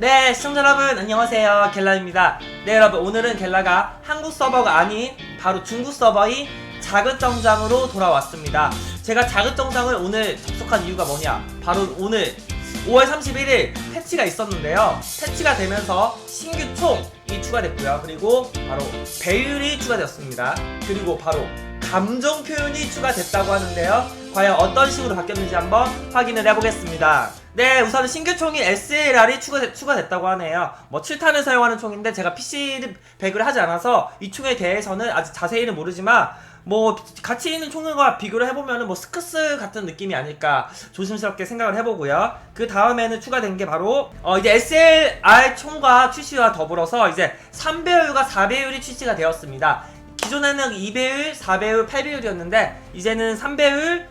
네, 시청자 여러분 안녕하세요. 갤라입니다. 네, 여러분 오늘은 갤라가 한국 서버가 아닌 바로 중국 서버인 자급정장으로 돌아왔습니다. 제가 자급정장을 오늘 접속한 이유가 뭐냐? 바로 오늘 5월 31일 패치가 있었는데요. 패치가 되면서 신규 총이 추가됐고요. 그리고 바로 배율이 추가되었습니다. 그리고 바로 감정 표현이 추가됐다고 하는데요. 과연 어떤 식으로 바뀌었는지 한번 확인을 해보겠습니다. 네, 우선 신규 총이 SLR이 추가됐, 추가 됐다고 하네요. 뭐 7탄을 사용하는 총인데 제가 PC 배그를 하지 않아서 이 총에 대해서는 아직 자세히는 모르지만 뭐 같이 있는 총과 비교를 해보면은 뭐 스크스 같은 느낌이 아닐까 조심스럽게 생각을 해보고요. 그 다음에는 추가된 게 바로 어 이제 SLR 총과 출시와 더불어서 이제 3배율과 4배율이 출시가 되었습니다. 기존에는 2배율, 4배율, 8배율이었는데 이제는 3배율,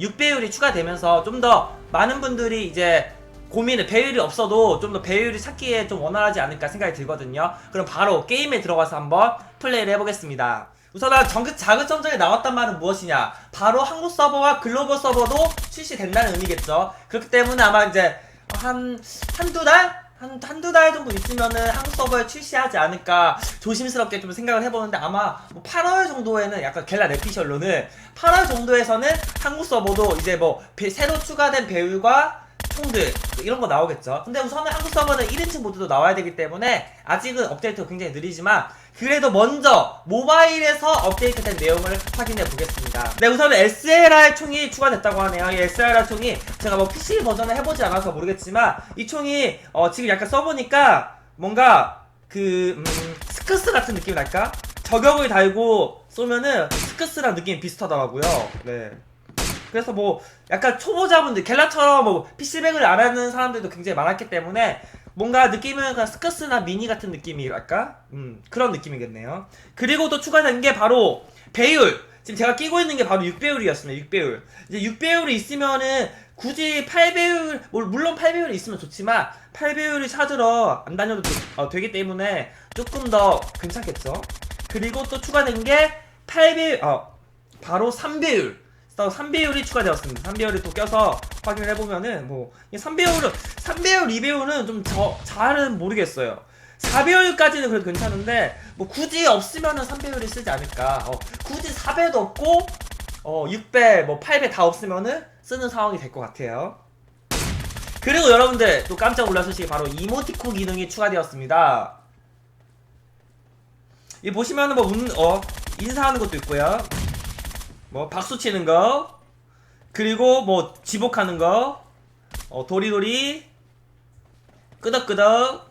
6배율이 추가되면서 좀 더 많은 분들이 이제 고민을 배율이 없어도 좀 더 배율이 찾기에 좀 원활하지 않을까 생각이 들거든요. 그럼 바로 게임에 들어가서 한번 플레이를 해보겠습니다. 우선은 정글 자급전장에 나왔단 말은 무엇이냐? 바로 한국 서버와 글로벌 서버도 출시된다는 의미겠죠. 그렇기 때문에 아마 이제 한 한두 달? 한, 한두 달 정도 있으면은 한국 서버에 출시하지 않을까 조심스럽게 좀 생각을 해보는데 아마 뭐 8월 정도에는 약간 겔라 내피셜로는 8월 정도에서는 한국 서버도 이제 뭐 배- 새로 추가된 배율과 총들 이런 거 나오겠죠. 근데 우선은 한국 서버는 1인칭 모드도 나와야 되기 때문에 아직은 업데이트가 굉장히 느리지만 그래도 먼저 모바일에서 업데이트된 내용을 확인해 보겠습니다. 네, 우선은 SLR 총이 추가됐다고 하네요. 이 SLR 총이 제가 뭐 PC 버전을 해보지 않아서 모르겠지만 이 총이 어, 지금 약간 써보니까 뭔가 그 음, 스크스 같은 느낌이 날까? 저격을 달고 쏘면은 스크스랑 느낌이 비슷하더라고요. 네. 그래서 뭐 약간 초보자분들 갤라처럼 뭐 PC백을 안 하는 사람들도 굉장히 많았기 때문에 뭔가 느낌은 그냥 스커스나 미니 같은 느낌이랄까? 음 그런 느낌이겠네요. 그리고 또 추가된 게 바로 배율. 지금 제가 끼고 있는 게 바로 6배율이었습니다. 6배율. 이제 6배율이 있으면은 굳이 8배율, 뭐 물론 8배율이 있으면 좋지만 8배율을 찾으러 안 다녀도 되, 어, 되기 때문에 조금 더 괜찮겠죠. 그리고 또 추가된 게 8배율, 어 바로 3배율. 또 3배율이 추가되었습니다. 3배율이 또 껴서 확인을 해보면은 뭐 3배율은 3배율, 2배율은 좀 저, 잘은 모르겠어요. 4배율까지는 그래도 괜찮은데 뭐 굳이 없으면은 3배율을 쓰지 않을까. 어, 굳이 4배도 없고 어 6배, 뭐 8배 다 없으면은 쓰는 상황이 될 것 같아요. 그리고 여러분들 또 깜짝 소식이 바로 이모티콘 기능이 추가되었습니다. 이 보시면은 뭐 웃는 어 인사하는 것도 있고요. 뭐 박수 치는 거. 그리고 뭐 지복하는 거. 어, 도리도리. 끄덕끄덕.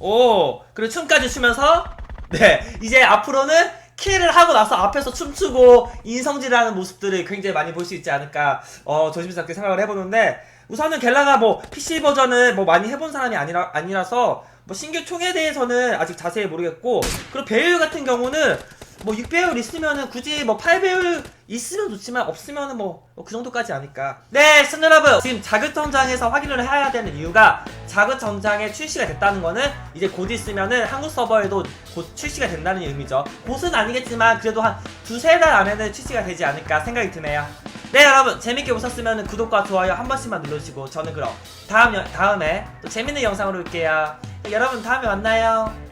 오 그리고 춤까지 추면서 네 이제 앞으로는 킬을 하고 나서 앞에서 춤추고 인성질하는 모습들을 굉장히 많이 볼 수 있지 않을까 어 조심스럽게 생각을 해보는데 우선은 갤라가 뭐 PC 버전을 뭐 많이 해본 사람이 아니라 아니라서 뭐 신규 총에 대해서는 아직 자세히 모르겠고 그리고 배율 같은 경우는 뭐 6배율 있으면은 굳이 뭐 8배율 있으면 좋지만 없으면은 뭐 그 정도까지 아닐까. 네, 시청자 여러분. 지금 자급정장에서 확인을 해야 되는 이유가 자급정장에 출시가 됐다는 거는 이제 곧 있으면은 한국 서버에도 곧 출시가 된다는 의미죠. 곧은 아니겠지만 그래도 한 두세 달 안에는 출시가 되지 않을까 생각이 드네요. 네, 여러분. 재밌게 보셨으면 구독과 좋아요 한 번씩만 눌러주시고 저는 그럼 다음, 여- 다음에 또 재밌는 영상으로 올게요. 네, 여러분 다음에 만나요.